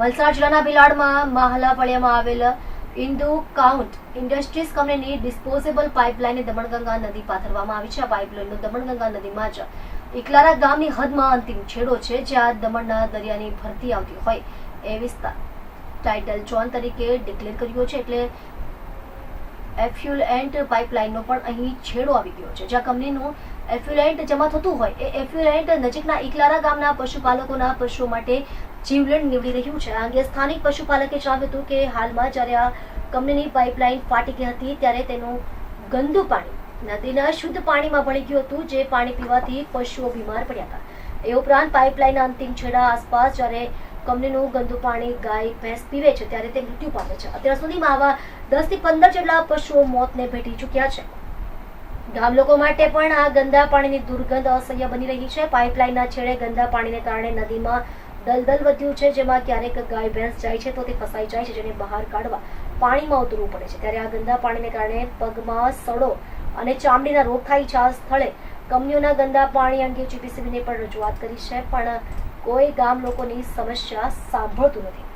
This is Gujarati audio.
વલસાડ જિલ્લાના ભિલાડમાં માહલા ફળિયામાં આવેલ ઇન્ડુ કાઉન્ટ ઇન્ડસ્ટ્રીઝ કંપનીની ડિસ્પોઝેબલ પાઇપલાઇનને દમણગંગા નદી પાથરવામાં આવી છે. આ પાઇપલાઇનનો દમણગંગા નદીમાં જ એકલારા ગામની હદમાં અંતિમ છેડો છે, જ્યાં દમણના દરિયાની ભરતી આવતી હોય એ વિસ્તાર ટાઇટલ ઝોન તરીકે ડિક્લેર કર્યો છે. એટલે એફ્યુલેન્ટ પાઇપલાઇનનો પણ અહીં છેડો આવી ગયો છે. જ્યાં કંપનીનું એફ્યુલેન્ટ જમા થતું હોય એ એફ્યુલેન્ટ નજીકના ઇકલારા ગામના પશુપાલકોના પશુઓ માટે જીવલેણ નીવડી રહ્યું છે. આ અંગે સ્થાનિક પશુપાલકે જણાવ્યું હતું કે હાલમાં જ્યારે આ કંપનીની પાઇપલાઇન ફાટી ગઈ હતી ત્યારે તેનું ગંદુ પાણી નદીના શુદ્ધ પાણીમાં ભળી ગયું હતું, જે પાણી પીવાથી પશુઓ બીમાર પડ્યા હતા. એ ઉપરાંત પાઇપલાઇનના અંતિમ છેડા આસપાસ જ્યારે કંપનીનું ગંદુ પાણી ગાય, ભેંસ પીવે છે ત્યારે તે મૃત્યુ પામે છે. અત્યાર સુધીમાં આવા દસથી પંદર જેટલા પશુઓ મોતને ભેટી ચૂક્યા છે. ગામ લોકો માટે પણ આ ગંદા પાણીની દુર્ગંધ અસહ્ય બની રહી છે. પાઇપલાઇનના છેડે ગંદા પાણીને કારણે નદીમાં દલદલ વધ્યું છે. જેમાં ક્યારેક ગાય, ભેંસ જાય છે તો તે ફસાઈ જાય છે જેને બહાર કાઢવા પાણીમાં ઉતરવું પડે છે. ત્યારે આ ગંદા પાણીને કારણે પગમાં સડો અને ચામડીના રોગ થાય છે. આ સ્થળે કંપનીઓના ગંદા પાણી અંગે જીપીસીબીને પણ રજૂઆત કરી છે. પણ કોઈ ગામ લોકોની સમસ્યા સાંભળતું નથી.